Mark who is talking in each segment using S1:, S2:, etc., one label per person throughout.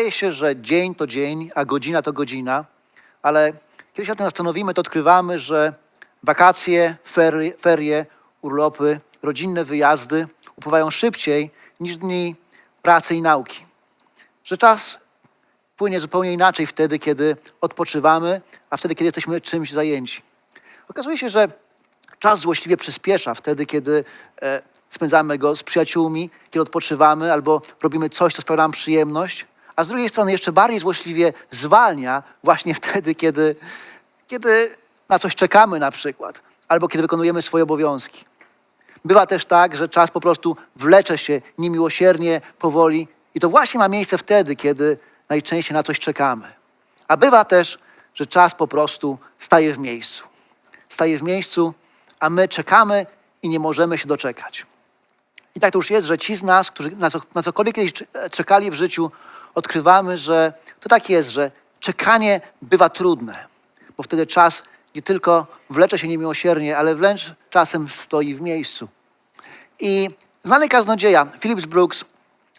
S1: Wydaje się, że dzień to dzień, a godzina to godzina, ale kiedy się nad tym zastanowimy, to odkrywamy, że wakacje, ferie, ferie, urlopy, rodzinne wyjazdy upływają szybciej niż dni pracy i nauki. Że czas płynie zupełnie inaczej wtedy, kiedy odpoczywamy, a wtedy, kiedy jesteśmy czymś zajęci. Okazuje się, że czas złośliwie przyspiesza wtedy, kiedy e, spędzamy go z przyjaciółmi, kiedy odpoczywamy albo robimy coś, co sprawia nam przyjemność, a z drugiej strony jeszcze bardziej złośliwie zwalnia właśnie wtedy, kiedy, kiedy na coś czekamy na przykład, albo kiedy wykonujemy swoje obowiązki. Bywa też tak, że czas po prostu wlecze się niemiłosiernie, powoli i to właśnie ma miejsce wtedy, kiedy najczęściej na coś czekamy. A bywa też, że czas po prostu staje w miejscu. Staje w miejscu, a my czekamy i nie możemy się doczekać. I tak to już jest, że ci z nas, którzy na, co, na cokolwiek kiedyś cze- czekali w życiu, odkrywamy, że to tak jest, że czekanie bywa trudne, bo wtedy czas nie tylko wlecze się niemiłosiernie, ale wręcz czasem stoi w miejscu. I znany kaznodzieja Phillips Brooks,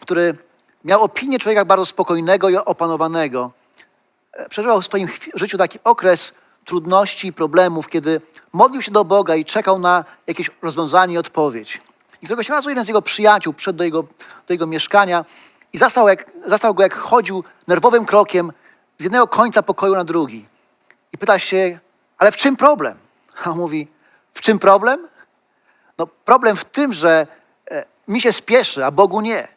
S1: który miał opinię człowieka bardzo spokojnego i opanowanego, e, przeżywał w swoim życiu taki okres trudności i problemów, kiedy modlił się do Boga i czekał na jakieś rozwiązanie i odpowiedź. I któregoś razu jeden z jego przyjaciół przyszedł do jego, do jego mieszkania i zastał, jak, zastał go, jak chodził nerwowym krokiem z jednego końca pokoju na drugi. I pyta się, ale w czym problem? A on mówi, w czym problem? No problem w tym, że e, mi się spieszy, a Bogu nie.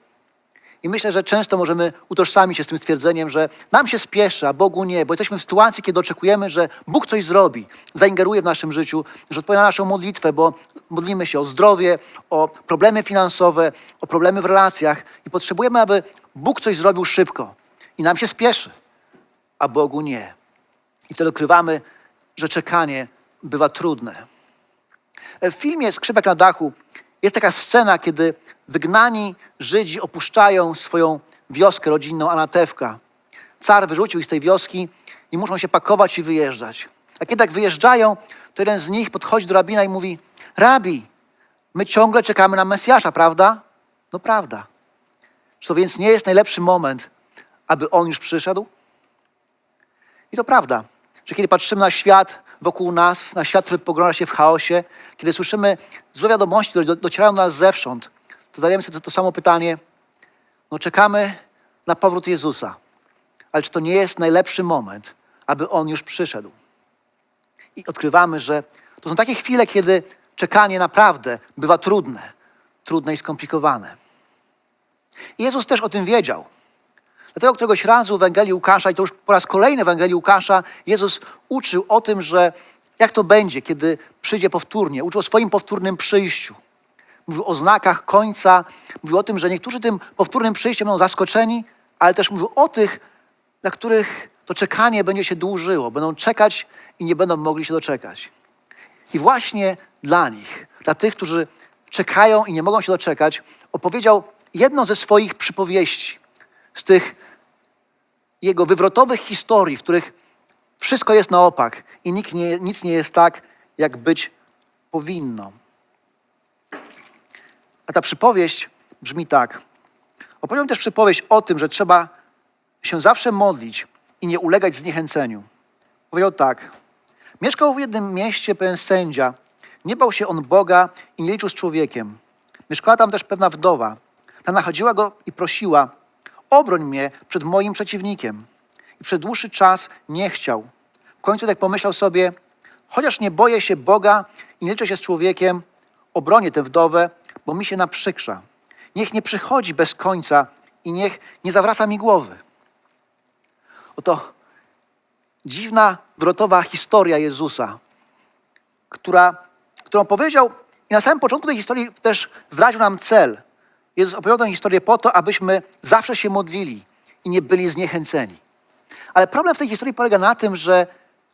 S1: I myślę, że często możemy utożsamić się z tym stwierdzeniem, że nam się spieszy, a Bogu nie, bo jesteśmy w sytuacji, kiedy oczekujemy, że Bóg coś zrobi, zaingeruje w naszym życiu, że odpowie na naszą modlitwę, bo modlimy się o zdrowie, o problemy finansowe, o problemy w relacjach i potrzebujemy, aby Bóg coś zrobił szybko. I nam się spieszy, a Bogu nie. I wtedy odkrywamy, że czekanie bywa trudne. W filmie Skrzypek na dachu jest taka scena, kiedy wygnani Żydzi opuszczają swoją wioskę rodzinną Anatewka. Car wyrzucił ich z tej wioski i muszą się pakować i wyjeżdżać. A kiedy tak wyjeżdżają, to jeden z nich podchodzi do rabina i mówi: Rabi, my ciągle czekamy na Mesjasza, prawda? No prawda. Czy to więc nie jest najlepszy moment, aby on już przyszedł? I to prawda, że kiedy patrzymy na świat wokół nas, na świat, który pogrąża się w chaosie, kiedy słyszymy złe wiadomości, które do- docierają do nas zewsząd, to zadajemy sobie to, to samo pytanie. No czekamy na powrót Jezusa, ale czy to nie jest najlepszy moment, aby On już przyszedł? I odkrywamy, że to są takie chwile, kiedy czekanie naprawdę bywa trudne, trudne i skomplikowane. I Jezus też o tym wiedział. Dlatego któregoś razu w Ewangelii Łukasza, i to już po raz kolejny w Ewangelii Łukasza, Jezus uczył o tym, że jak to będzie, kiedy przyjdzie powtórnie. Uczył o swoim powtórnym przyjściu. Mówił o znakach końca. Mówił o tym, że niektórzy tym powtórnym przyjściem będą zaskoczeni, ale też mówił o tych, dla których to czekanie będzie się dłużyło. Będą czekać i nie będą mogli się doczekać. I właśnie dla nich, dla tych, którzy czekają i nie mogą się doczekać, opowiedział jedną ze swoich przypowieści z tych jego wywrotowych historii, w których wszystko jest na opak i nikt nie, nic nie jest tak, jak być powinno. A ta przypowieść brzmi tak. Opowiedział też przypowieść o tym, że trzeba się zawsze modlić i nie ulegać zniechęceniu. Powiedział tak. Mieszkał w jednym mieście pewien sędzia. Nie bał się on Boga i nie liczył z człowiekiem. Mieszkała tam też pewna wdowa. Ta nachodziła go i prosiła, obroń mnie przed moim przeciwnikiem. I przez dłuższy czas nie chciał. W końcu tak pomyślał sobie, chociaż nie boję się Boga i nie liczę się z człowiekiem, obronię tę wdowę, bo mi się naprzykrza. Niech nie przychodzi bez końca i niech nie zawraca mi głowy. Oto dziwna, wrotowa historia Jezusa, która, którą powiedział i na samym początku tej historii też zdradził nam cel. Jezus opowiadał tę historię po to, abyśmy zawsze się modlili i nie byli zniechęceni. Ale problem w tej historii polega na tym, że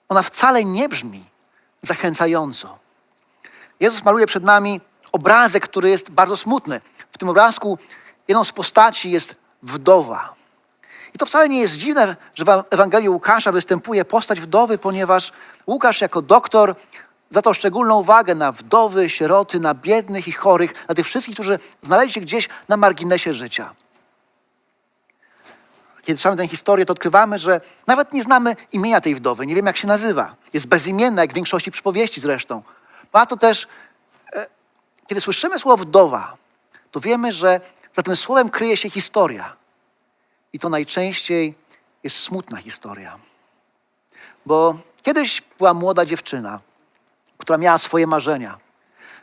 S1: ona wcale nie brzmi zachęcająco. Jezus maluje przed nami obrazek, który jest bardzo smutny. W tym obrazku jedną z postaci jest wdowa. I to wcale nie jest dziwne, że w Ewangelii Łukasza występuje postać wdowy, ponieważ Łukasz jako doktor zwracał szczególną uwagę na wdowy, sieroty, na biednych i chorych, na tych wszystkich, którzy znaleźli się gdzieś na marginesie życia. Kiedy czytamy tę historię, to odkrywamy, że nawet nie znamy imienia tej wdowy, nie wiemy jak się nazywa. Jest bezimienna, jak w większości przypowieści zresztą. Ma to też, kiedy słyszymy słowo wdowa, to wiemy, że za tym słowem kryje się historia. I to najczęściej jest smutna historia. Bo kiedyś była młoda dziewczyna, która miała swoje marzenia.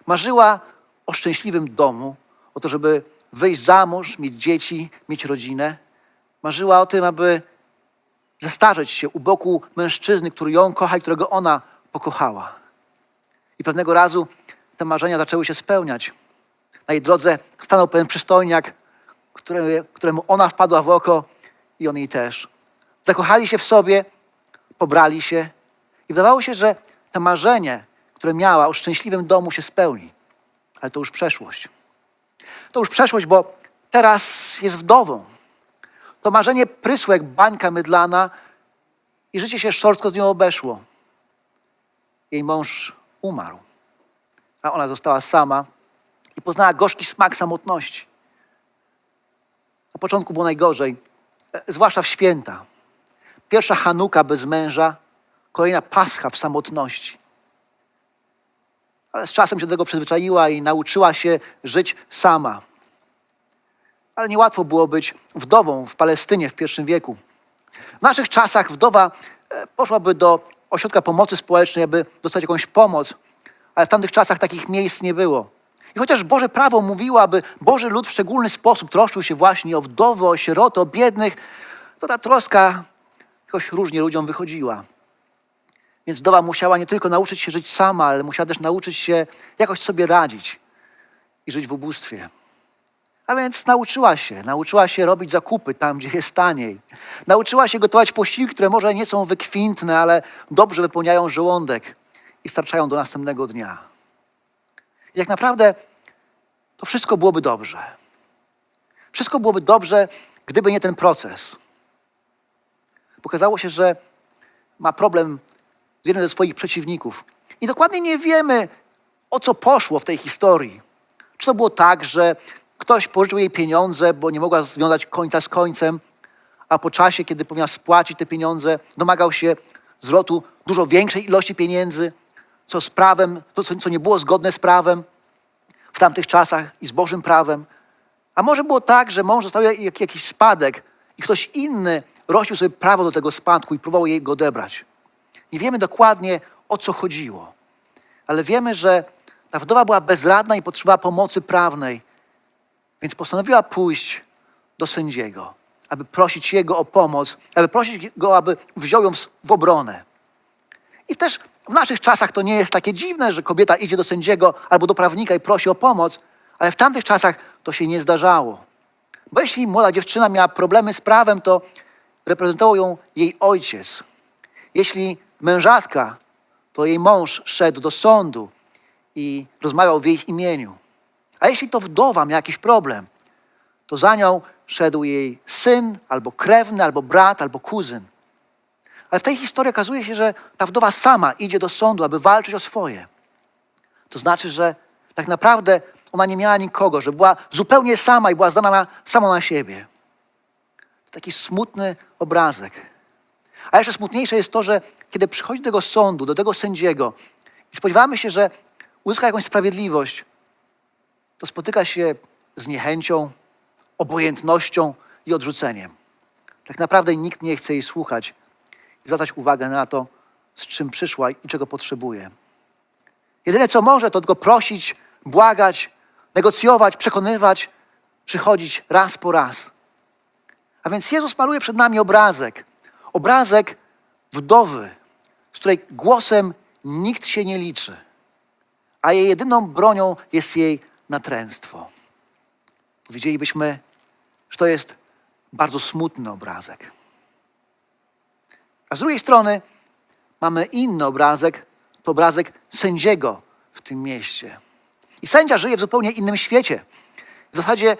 S1: Marzyła o szczęśliwym domu, o to, żeby wyjść za mąż, mieć dzieci, mieć rodzinę. Marzyła o tym, aby zestarzeć się u boku mężczyzny, który ją kocha i którego ona pokochała. I pewnego razu te marzenia zaczęły się spełniać. Na jej drodze stanął pewien przystojniak, któremu ona wpadła w oko i on jej też. Zakochali się w sobie, pobrali się i wydawało się, że to marzenie, które miała o szczęśliwym domu się spełni. Ale to już przeszłość. To już przeszłość, bo teraz jest wdową. To marzenie prysło jak bańka mydlana i życie się szorstko z nią obeszło. Jej mąż umarł, a ona została sama i poznała gorzki smak samotności. Na początku było najgorzej, e, zwłaszcza w święta. Pierwsza Hanuka bez męża, kolejna Pascha w samotności. Ale z czasem się do tego przyzwyczaiła i nauczyła się żyć sama. Ale niełatwo było być wdową w Palestynie w pierwszym wieku. W naszych czasach wdowa e, poszłaby do ośrodka pomocy społecznej, aby dostać jakąś pomoc, ale w tamtych czasach takich miejsc nie było. I chociaż Boże prawo mówiło, aby Boży lud w szczególny sposób troszczył się właśnie o wdowy, o sieroty, o biednych, to ta troska jakoś różnie ludziom wychodziła. Więc wdowa musiała nie tylko nauczyć się żyć sama, ale musiała też nauczyć się jakoś sobie radzić i żyć w ubóstwie. A więc nauczyła się, nauczyła się robić zakupy tam, gdzie jest taniej. Nauczyła się gotować posiłki, które może nie są wykwintne, ale dobrze wypełniają żołądek i starczają do następnego dnia. I tak naprawdę to wszystko byłoby dobrze. Wszystko byłoby dobrze, gdyby nie ten proces. Pokazało się, że ma problem z jednym ze swoich przeciwników. I dokładnie nie wiemy, o co poszło w tej historii. Czy to było tak, że ktoś pożyczył jej pieniądze, bo nie mogła związać końca z końcem, a po czasie, kiedy powinna spłacić te pieniądze, domagał się zwrotu dużo większej ilości pieniędzy, co z prawem, to co, nie było zgodne z prawem w tamtych czasach i z Bożym prawem. A może było tak, że mąż dostał jak, jakiś spadek i ktoś inny rościł sobie prawo do tego spadku i próbował jej go odebrać. Nie wiemy dokładnie, o co chodziło, ale wiemy, że ta wdowa była bezradna i potrzebowała pomocy prawnej, więc postanowiła pójść do sędziego, aby prosić jego o pomoc, aby prosić go, aby wziął ją w obronę. I też w naszych czasach to nie jest takie dziwne, że kobieta idzie do sędziego albo do prawnika i prosi o pomoc, ale w tamtych czasach to się nie zdarzało. Bo jeśli młoda dziewczyna miała problemy z prawem, to reprezentował ją jej ojciec. Jeśli mężatka, to jej mąż szedł do sądu i rozmawiał w jej imieniu. A jeśli to wdowa miała jakiś problem, to za nią szedł jej syn, albo krewny, albo brat, albo kuzyn. Ale w tej historii okazuje się, że ta wdowa sama idzie do sądu, aby walczyć o swoje. To znaczy, że tak naprawdę ona nie miała nikogo, że była zupełnie sama i była zdana na, sama na siebie. Taki smutny obrazek. A jeszcze smutniejsze jest to, że kiedy przychodzi do tego sądu, do tego sędziego i spodziewamy się, że uzyska jakąś sprawiedliwość, to spotyka się z niechęcią, obojętnością i odrzuceniem. Tak naprawdę nikt nie chce jej słuchać i zwracać uwagę na to, z czym przyszła i czego potrzebuje. Jedyne co może, to tylko prosić, błagać, negocjować, przekonywać, przychodzić raz po raz. A więc Jezus maluje przed nami obrazek. Obrazek wdowy, z której głosem nikt się nie liczy, a jej jedyną bronią jest jej natręctwo. Widzielibyśmy, że to jest bardzo smutny obrazek. Z drugiej strony mamy inny obrazek, to obrazek sędziego w tym mieście. I sędzia żyje w zupełnie innym świecie. W zasadzie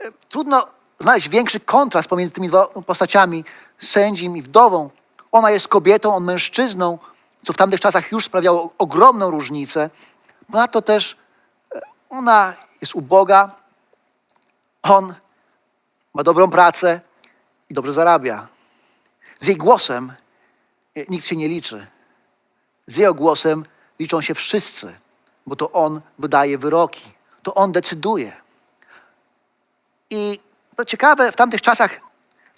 S1: e, trudno znaleźć większy kontrast pomiędzy tymi dwoma postaciami, sędzim i wdową. Ona jest kobietą, on mężczyzną, co w tamtych czasach już sprawiało ogromną różnicę. Ponadto też e, ona jest uboga, on ma dobrą pracę i dobrze zarabia. Z jej głosem nikt się nie liczy. Z jego głosem liczą się wszyscy, bo to on wydaje wyroki, to on decyduje. I to ciekawe, w tamtych czasach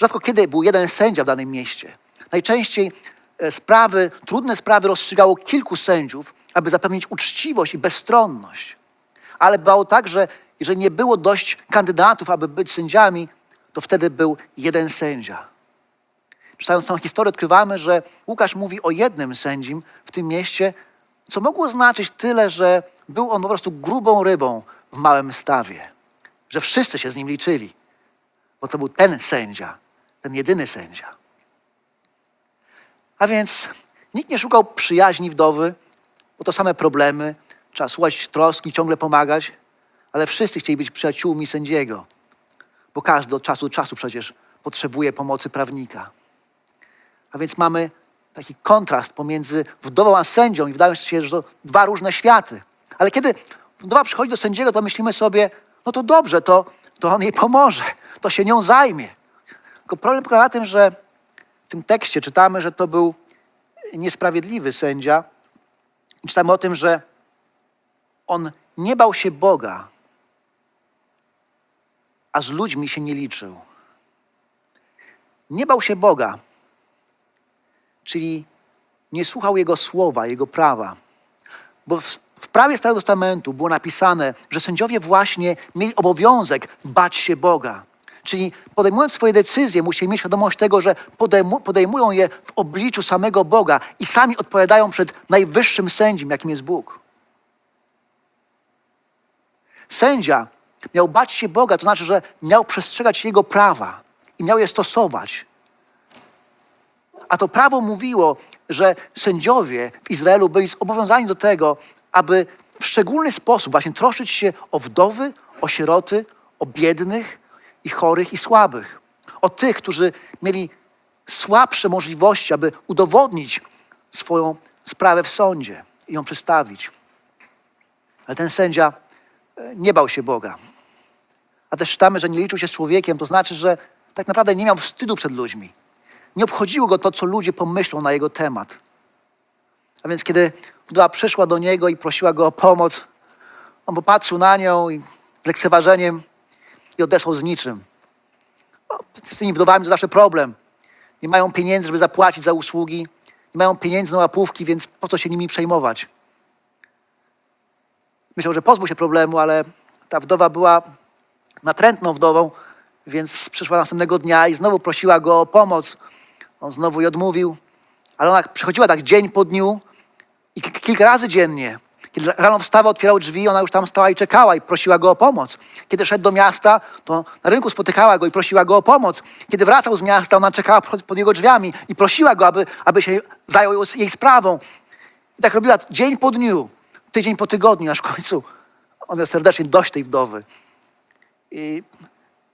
S1: rzadko kiedy był jeden sędzia w danym mieście. Najczęściej e, sprawy, trudne sprawy rozstrzygało kilku sędziów, aby zapewnić uczciwość i bezstronność. Ale było tak, że jeżeli nie było dość kandydatów, aby być sędziami, to wtedy był jeden sędzia. Czytając tę historię, odkrywamy, że Łukasz mówi o jednym sędzim w tym mieście, co mogło znaczyć tyle, że był on po prostu grubą rybą w małym stawie, że wszyscy się z nim liczyli, bo to był ten sędzia, ten jedyny sędzia. A więc nikt nie szukał przyjaźni wdowy, bo to same problemy, trzeba słuchać troski, ciągle pomagać, ale wszyscy chcieli być przyjaciółmi sędziego, bo każdy od czasu do czasu przecież potrzebuje pomocy prawnika. A więc mamy taki kontrast pomiędzy wdową a sędzią i wydaje się, że to dwa różne światy. Ale kiedy wdowa przychodzi do sędziego, to myślimy sobie, no to dobrze, to, to on jej pomoże, to się nią zajmie. Tylko problem polega na tym, że w tym tekście czytamy, że to był niesprawiedliwy sędzia. Czytamy o tym, że on nie bał się Boga, a z ludźmi się nie liczył. Nie bał się Boga, czyli nie słuchał Jego słowa, Jego prawa. Bo w, prawie Starego Testamentu było napisane, że sędziowie właśnie mieli obowiązek bać się Boga. Czyli podejmując swoje decyzje, musieli mieć świadomość tego, że podejmu, podejmują je w obliczu samego Boga i sami odpowiadają przed najwyższym sędzim, jakim jest Bóg. Sędzia miał bać się Boga, to znaczy, że miał przestrzegać Jego prawa i miał je stosować. A to prawo mówiło, że sędziowie w Izraelu byli zobowiązani do tego, aby w szczególny sposób właśnie troszczyć się o wdowy, o sieroty, o biednych i chorych i słabych. O tych, którzy mieli słabsze możliwości, aby udowodnić swoją sprawę w sądzie i ją przedstawić. Ale ten sędzia e, nie bał się Boga. A też czytamy, że nie liczył się z człowiekiem, to znaczy, że tak naprawdę nie miał wstydu przed ludźmi. Nie obchodziło go to, co ludzie pomyślą na jego temat. A więc kiedy wdowa przyszła do niego i prosiła go o pomoc, on popatrzył na nią i z lekceważeniem i odesłał z niczym. O, z tymi wdowami to zawsze problem. Nie mają pieniędzy, żeby zapłacić za usługi. Nie mają pieniędzy na łapówki, więc po co się nimi przejmować? Myślał, że pozbył się problemu, ale ta wdowa była natrętną wdową, więc przyszła następnego dnia i znowu prosiła go o pomoc. On znowu jej odmówił, ale ona przychodziła tak dzień po dniu i kilka razy dziennie. Kiedy rano wstawał, otwierał drzwi, ona już tam stała i czekała i prosiła go o pomoc. Kiedy szedł do miasta, to na rynku spotykała go i prosiła go o pomoc. Kiedy wracał z miasta, ona czekała pod pod jego drzwiami i prosiła go, aby, aby się zajął jej sprawą. I tak robiła dzień po dniu, tydzień po tygodniu, aż w końcu on miał serdecznie dość tej wdowy. I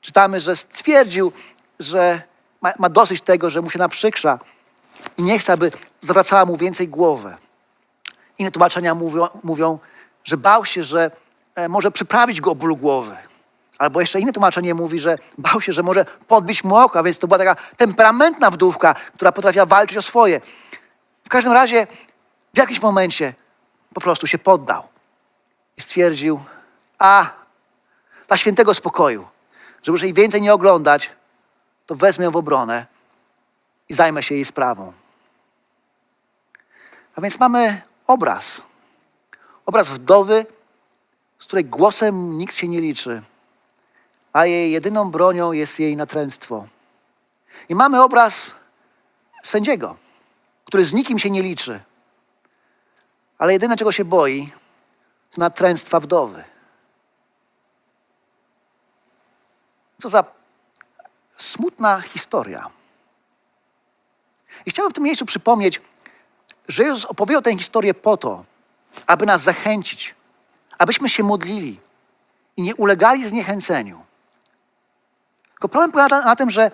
S1: czytamy, że stwierdził, że ma, ma dosyć tego, że mu się naprzykrza i nie chce, aby zwracała mu więcej głowę. Inne tłumaczenia mówią, mówią że bał się, że e, może przyprawić go o ból głowy. Albo jeszcze inne tłumaczenie mówi, że bał się, że może podbić mu oko, a więc to była taka temperamentna wdówka, która potrafiła walczyć o swoje. W każdym razie w jakimś momencie po prostu się poddał i stwierdził, a dla świętego spokoju, żeby już jej więcej nie oglądać, to wezmę ją w obronę i zajmę się jej sprawą. A więc mamy obraz. Obraz wdowy, z której głosem nikt się nie liczy, a jej jedyną bronią jest jej natręctwo. I mamy obraz sędziego, który z nikim się nie liczy, ale jedyne czego się boi, to natręctwa wdowy. Co za smutna historia. I chciałbym w tym miejscu przypomnieć, że Jezus opowiedział tę historię po to, aby nas zachęcić, abyśmy się modlili i nie ulegali zniechęceniu. Tylko problem polega na- na tym, że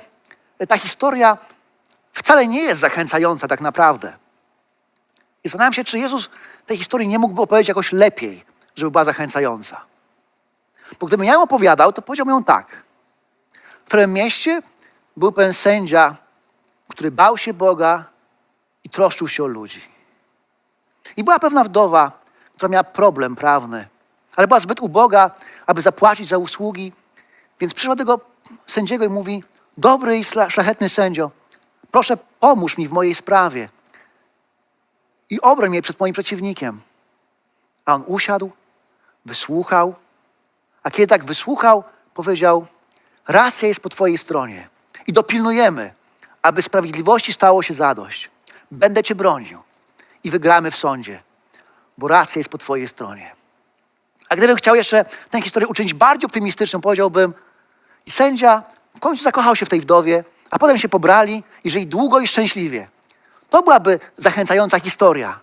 S1: ta historia wcale nie jest zachęcająca tak naprawdę. I zastanawiam się, czy Jezus tej historii nie mógłby opowiedzieć jakoś lepiej, żeby była zachęcająca. Bo gdybym ja ją opowiadał, to powiedziałbym ją tak. Pewnym mieście był pewien sędzia, który bał się Boga i troszczył się o ludzi. I była pewna wdowa, która miała problem prawny, ale była zbyt uboga, aby zapłacić za usługi, więc przyszła do tego sędziego i mówi: Dobry i szla- szlachetny sędzio, proszę pomóż mi w mojej sprawie i obroń mnie przed moim przeciwnikiem. A on usiadł, wysłuchał, a kiedy tak wysłuchał, powiedział: Racja jest po Twojej stronie i dopilnujemy, aby sprawiedliwości stało się zadość. Będę Cię bronił i wygramy w sądzie, bo racja jest po Twojej stronie. A gdybym chciał jeszcze tę historię uczynić bardziej optymistyczną, powiedziałbym: I sędzia w końcu zakochał się w tej wdowie, a potem się pobrali i żyli długo i szczęśliwie. To byłaby zachęcająca historia.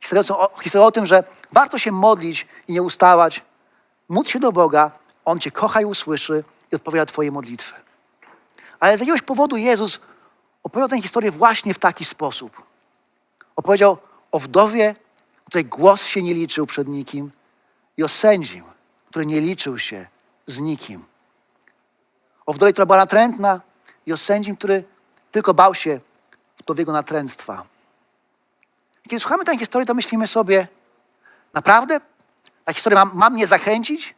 S1: Historia o, historia o tym, że warto się modlić i nie ustawać, módl się do Boga, On Cię kocha i usłyszy i odpowiada Twoje modlitwy. Ale z jakiegoś powodu Jezus opowiedział tę historię właśnie w taki sposób. Opowiedział o wdowie, której głos się nie liczył przed nikim i o sędzim, który nie liczył się z nikim. O wdowie, która była natrętna i o sędzim, który tylko bał się wdowiego natręctwa. Kiedy słuchamy tej historii, to myślimy sobie, naprawdę ta historia ma, ma mnie zachęcić?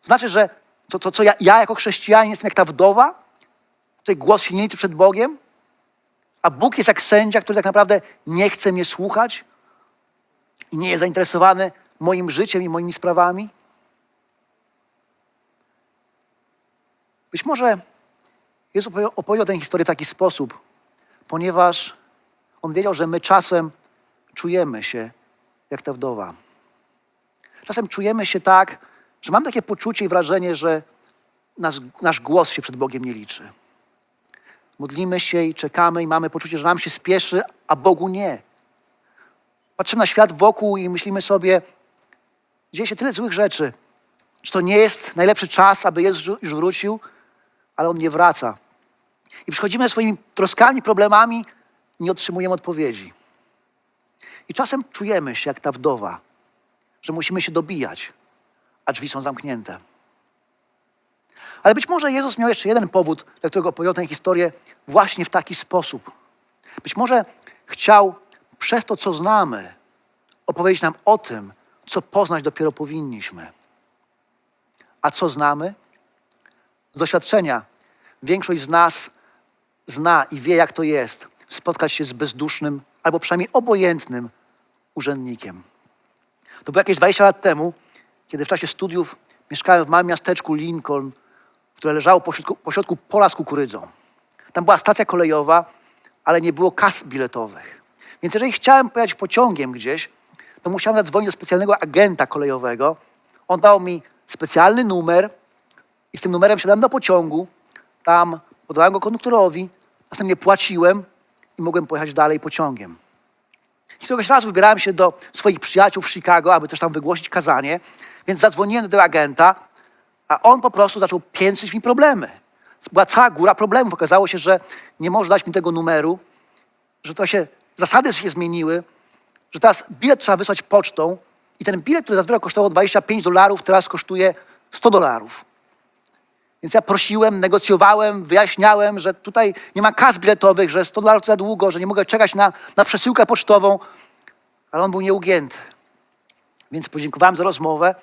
S1: To znaczy, że to, to co ja, ja jako chrześcijanin jestem jak ta wdowa, której głos się nie liczy przed Bogiem, a Bóg jest jak sędzia, który tak naprawdę nie chce mnie słuchać i nie jest zainteresowany moim życiem i moimi sprawami? Być może Jezus opowiedział- tę historię w taki sposób, ponieważ On wiedział, że my czasem czujemy się jak ta wdowa. Czasem czujemy się tak, że mam takie poczucie i wrażenie, że nasz, nasz głos się przed Bogiem nie liczy. Modlimy się i czekamy i mamy poczucie, że nam się spieszy, a Bogu nie. Patrzymy na świat wokół i myślimy sobie, dzieje się tyle złych rzeczy. Czy to nie jest najlepszy czas, aby Jezus już wrócił? Ale On nie wraca. I przychodzimy swoimi troskami, problemami nie otrzymujemy odpowiedzi. I czasem czujemy się jak ta wdowa, że musimy się dobijać, a drzwi są zamknięte. Ale być może Jezus miał jeszcze jeden powód, dla którego opowiedział tę historię właśnie w taki sposób. Być może chciał przez to, co znamy, opowiedzieć nam o tym, co poznać dopiero powinniśmy. A co znamy? Z doświadczenia większość z nas zna i wie, jak to jest spotkać się z bezdusznym albo przynajmniej obojętnym urzędnikiem. To było jakieś 20 lat temu, kiedy w czasie studiów mieszkałem w małym miasteczku Lincoln, które leżało pośrodku, pośrodku pola z kukurydzą. Tam była stacja kolejowa, ale nie było kas biletowych. Więc jeżeli chciałem pojechać pociągiem gdzieś, to musiałem zadzwonić do specjalnego agenta kolejowego. On dał mi specjalny numer i z tym numerem wsiadałem do pociągu. Tam podałem go konduktorowi, następnie płaciłem i mogłem pojechać dalej pociągiem. I któregoś razu wybierałem się do swoich przyjaciół w Chicago, aby też tam wygłosić kazanie, więc zadzwoniłem do agenta, a on po prostu zaczął piętrzyć mi problemy. Była cała góra problemów. Okazało się, że nie może dać mi tego numeru, że to się, zasady się zmieniły, że teraz bilet trzeba wysłać pocztą i ten bilet, który zazwyczaj kosztował 25 dolarów, teraz kosztuje 100 dolarów. Więc ja prosiłem, negocjowałem, wyjaśniałem, że tutaj nie ma kas biletowych, że 100 dolarów to za długo, że nie mogę czekać na, na przesyłkę pocztową, ale on był nieugięty. Więc podziękowałem za rozmowę,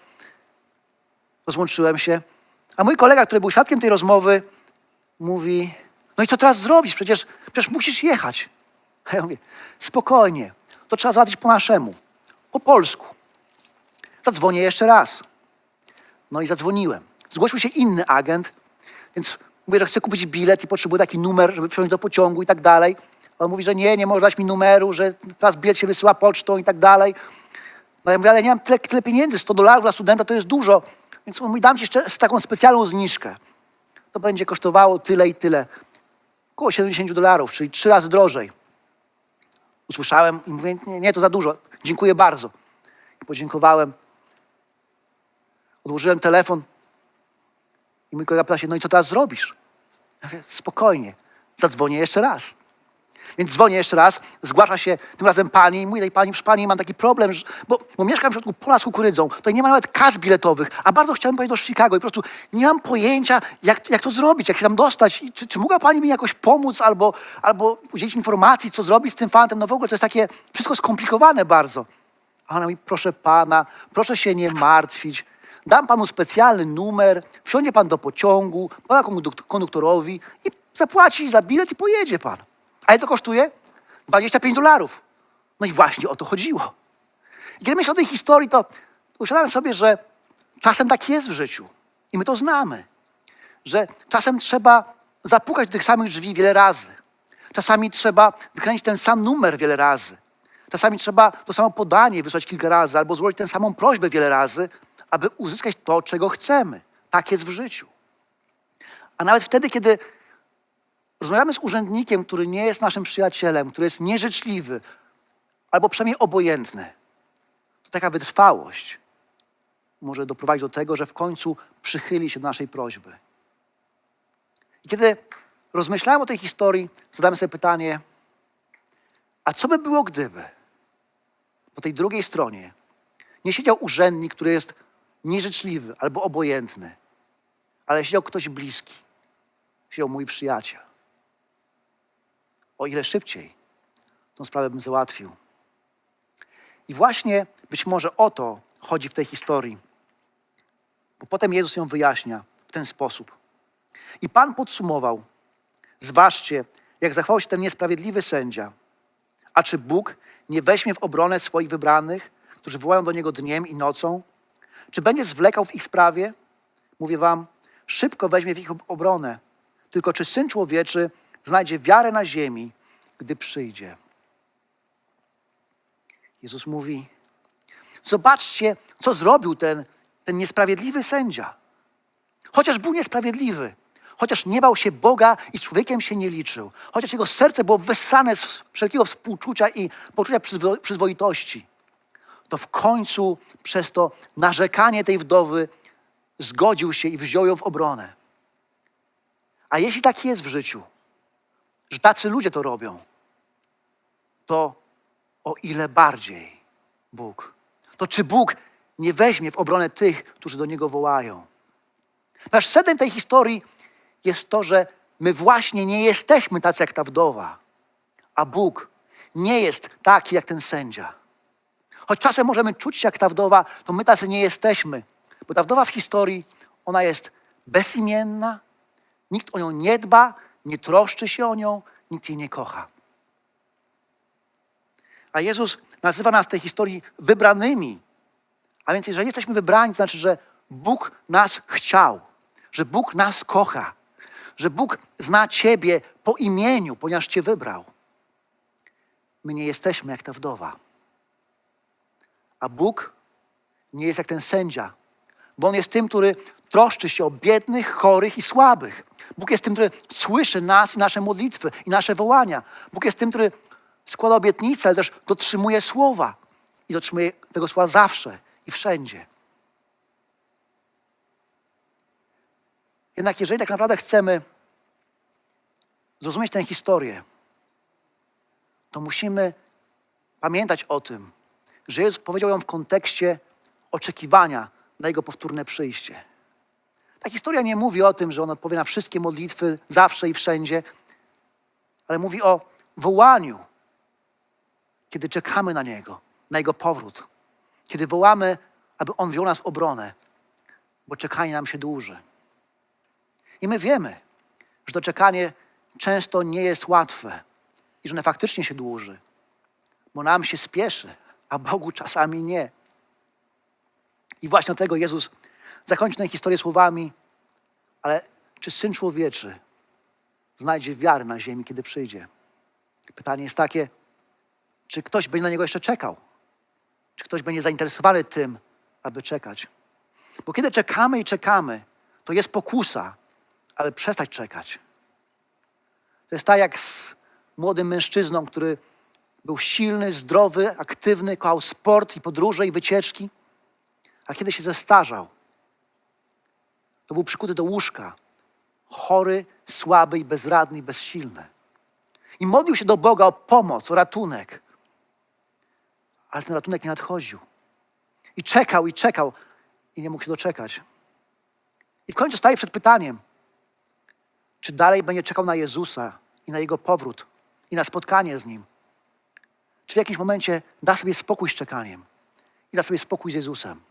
S1: rozłączyłem się, a mój kolega, który był świadkiem tej rozmowy, mówi, no i co teraz zrobić? Przecież, przecież musisz jechać. A ja mówię, spokojnie, to trzeba załatwić po naszemu, po polsku. Zadzwonię jeszcze raz. No i zadzwoniłem. Zgłosił się inny agent, więc mówię, że chcę kupić bilet i potrzebuję taki numer, żeby wsiąść do pociągu i tak dalej. On mówi, że nie, nie może dać mi numeru, że teraz bilet się wysyła pocztą i tak dalej. No ja mówię, ale nie mam tyle, tyle pieniędzy, 100 dolarów dla studenta to jest dużo. Więc on mówi, dam ci jeszcze taką specjalną zniżkę. To będzie kosztowało tyle i tyle. Około 70 dolarów, czyli trzy razy drożej. usłyszałem i mówię, nie, nie, to za dużo, dziękuję bardzo. I podziękowałem. Odłożyłem telefon i mój kolega pyta się, no i co teraz zrobisz? Ja mówię, spokojnie, zadzwonię jeszcze raz. Więc dzwonię jeszcze raz, zgłasza się tym razem pani i mówi tej pani, proszę pani, mam taki problem, że, bo, bo mieszkam w środku pola z kukurydzą, to nie ma nawet kas biletowych, a bardzo chciałem pojechać do Chicago i po prostu nie mam pojęcia, jak, jak to zrobić, jak się tam dostać. I czy, czy mogła pani mi jakoś pomóc albo, albo udzielić informacji, co zrobić z tym fantem? No w ogóle to jest takie wszystko skomplikowane bardzo. A ona mówi, proszę pana, proszę się nie martwić, dam panu specjalny numer, wsiądzie pan do pociągu, poda konduk- konduktorowi i zapłaci za bilet i pojedzie pan. A ile to kosztuje? 25 dolarów. No i właśnie o to chodziło. I kiedy myślę o tej historii, to uświadamiam sobie, że czasem tak jest w życiu. I my to znamy. Że czasem trzeba zapukać do tych samych drzwi wiele razy. Czasami trzeba wykręcić ten sam numer wiele razy. Czasami trzeba to samo podanie wysłać kilka razy albo złożyć tę samą prośbę wiele razy, aby uzyskać to, czego chcemy. Tak jest w życiu. A nawet wtedy, kiedy rozmawiamy z urzędnikiem, który nie jest naszym przyjacielem, który jest nieżyczliwy albo przynajmniej obojętny, to taka wytrwałość może doprowadzić do tego, że w końcu przychyli się do naszej prośby. I kiedy rozmyślałem o tej historii, zadałem sobie pytanie, a co by było, gdyby po tej drugiej stronie nie siedział urzędnik, który jest nieżyczliwy albo obojętny, ale siedział ktoś bliski, siedział mój przyjaciel. O ile szybciej tą sprawę bym załatwił. I właśnie być może o to chodzi w tej historii. Bo potem Jezus ją wyjaśnia w ten sposób. I Pan podsumował: Zważcie, jak zachował się ten niesprawiedliwy sędzia. A czy Bóg nie weźmie w obronę swoich wybranych, którzy wołają do Niego dniem i nocą? Czy będzie zwlekał w ich sprawie? Mówię wam, szybko weźmie w ich ob- obronę. Tylko czy Syn Człowieczy znajdzie wiarę na ziemi, gdy przyjdzie? Jezus mówi, zobaczcie, co zrobił ten, ten niesprawiedliwy sędzia. Chociaż był niesprawiedliwy, chociaż nie bał się Boga i z człowiekiem się nie liczył, chociaż jego serce było wyssane z wszelkiego współczucia i poczucia przyzwo- przyzwoitości, to w końcu przez to narzekanie tej wdowy zgodził się i wziął ją w obronę. A jeśli tak jest w życiu, że tacy ludzie to robią, to o ile bardziej Bóg. To czy Bóg nie weźmie w obronę tych, którzy do Niego wołają? Ponieważ sednem tej historii jest to, że my właśnie nie jesteśmy tacy jak ta wdowa, a Bóg nie jest taki jak ten sędzia. Choć czasem możemy czuć się jak ta wdowa, to my tacy nie jesteśmy. Bo ta wdowa w historii, ona jest bezimienna, nikt o nią nie dba, nie troszczy się o nią, nikt jej nie kocha. A Jezus nazywa nas w tej historii wybranymi. A więc jeżeli jesteśmy wybrani, to znaczy, że Bóg nas chciał, że Bóg nas kocha, że Bóg zna Ciebie po imieniu, ponieważ Cię wybrał. My nie jesteśmy jak ta wdowa. A Bóg nie jest jak ten sędzia, bo On jest tym, który troszczy się o biednych, chorych i słabych. Bóg jest tym, który słyszy nas i nasze modlitwy i nasze wołania. Bóg jest tym, który składa obietnice, ale też dotrzymuje słowa. I dotrzymuje tego słowa zawsze i wszędzie. Jednak jeżeli tak naprawdę chcemy zrozumieć tę historię, to musimy pamiętać o tym, że Jezus powiedział ją w kontekście oczekiwania na Jego powtórne przyjście. Ta historia nie mówi o tym, że On odpowie na wszystkie modlitwy zawsze i wszędzie, ale mówi o wołaniu, kiedy czekamy na Niego, na Jego powrót, kiedy wołamy, aby On wziął nas w obronę, bo czekanie nam się dłuży. I my wiemy, że to czekanie często nie jest łatwe i że ono faktycznie się dłuży, bo nam się spieszy, a Bogu czasami nie. I właśnie dlatego Jezus zakończył tę historię słowami, ale czy Syn Człowieczy znajdzie wiarę na ziemi, kiedy przyjdzie? Pytanie jest takie, czy ktoś będzie na Niego jeszcze czekał? Czy ktoś będzie zainteresowany tym, aby czekać? Bo kiedy czekamy i czekamy, to jest pokusa, aby przestać czekać. To jest tak jak z młodym mężczyzną, który Był silny, zdrowy, aktywny, kochał sport i podróże i wycieczki. A kiedy się zestarzał, to był przykuty do łóżka, chory, słaby i bezradny i bezsilny. I modlił się do Boga o pomoc, o ratunek. Ale ten ratunek nie nadchodził. I czekał, i czekał, i nie mógł się doczekać. I w końcu staje przed pytaniem, czy dalej będzie czekał na Jezusa i na Jego powrót i na spotkanie z Nim. Czy w jakimś momencie da sobie spokój z czekaniem i da sobie spokój z Jezusem.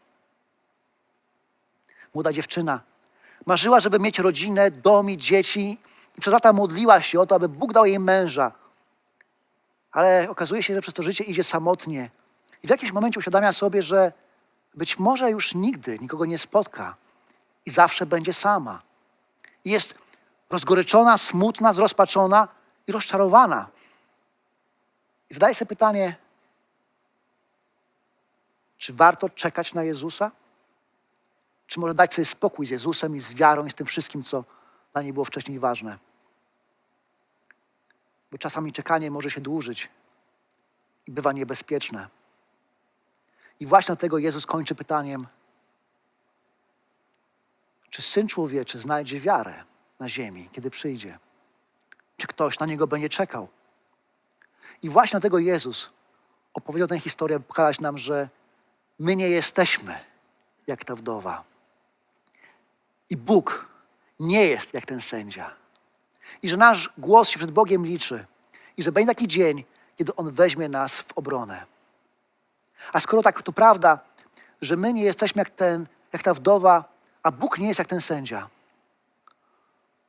S1: Młoda dziewczyna marzyła, żeby mieć rodzinę, dom i dzieci i przez lata modliła się o to, aby Bóg dał jej męża. Ale okazuje się, że przez to życie idzie samotnie. I w jakimś momencie uświadamia sobie, że być może już nigdy nikogo nie spotka i zawsze będzie sama. I jest rozgoryczona, smutna, zrozpaczona i rozczarowana. I zadaje sobie pytanie, czy warto czekać na Jezusa? Czy może dać sobie spokój z Jezusem i z wiarą i z tym wszystkim, co dla niej było wcześniej ważne? Bo czasami czekanie może się dłużyć i bywa niebezpieczne. I właśnie dlatego Jezus kończy pytaniem, czy Syn Człowieczy znajdzie wiarę na ziemi, kiedy przyjdzie? Czy ktoś na Niego będzie czekał? I właśnie dlatego Jezus opowiedział tę historię, by pokazać nam, że my nie jesteśmy jak ta wdowa. I Bóg nie jest jak ten sędzia. I że nasz głos się przed Bogiem liczy. I że będzie taki dzień, kiedy On weźmie nas w obronę. A skoro tak to prawda, że my nie jesteśmy jak, ten, jak ta wdowa, a Bóg nie jest jak ten sędzia,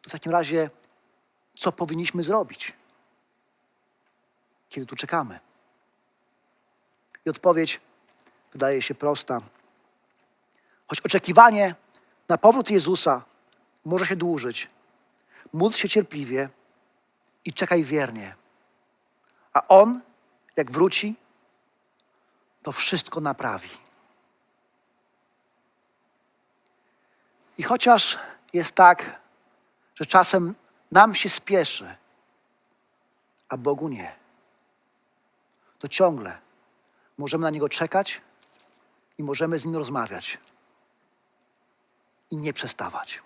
S1: to w takim razie co powinniśmy zrobić, kiedy tu czekamy? I odpowiedź wydaje się prosta. Choć oczekiwanie na powrót Jezusa może się dłużyć, módl się cierpliwie i czekaj wiernie. A On, jak wróci, to wszystko naprawi. I chociaż jest tak, że czasem nam się spieszy, a Bogu nie, to ciągle możemy na Niego czekać i możemy z Nim rozmawiać i nie przestawać.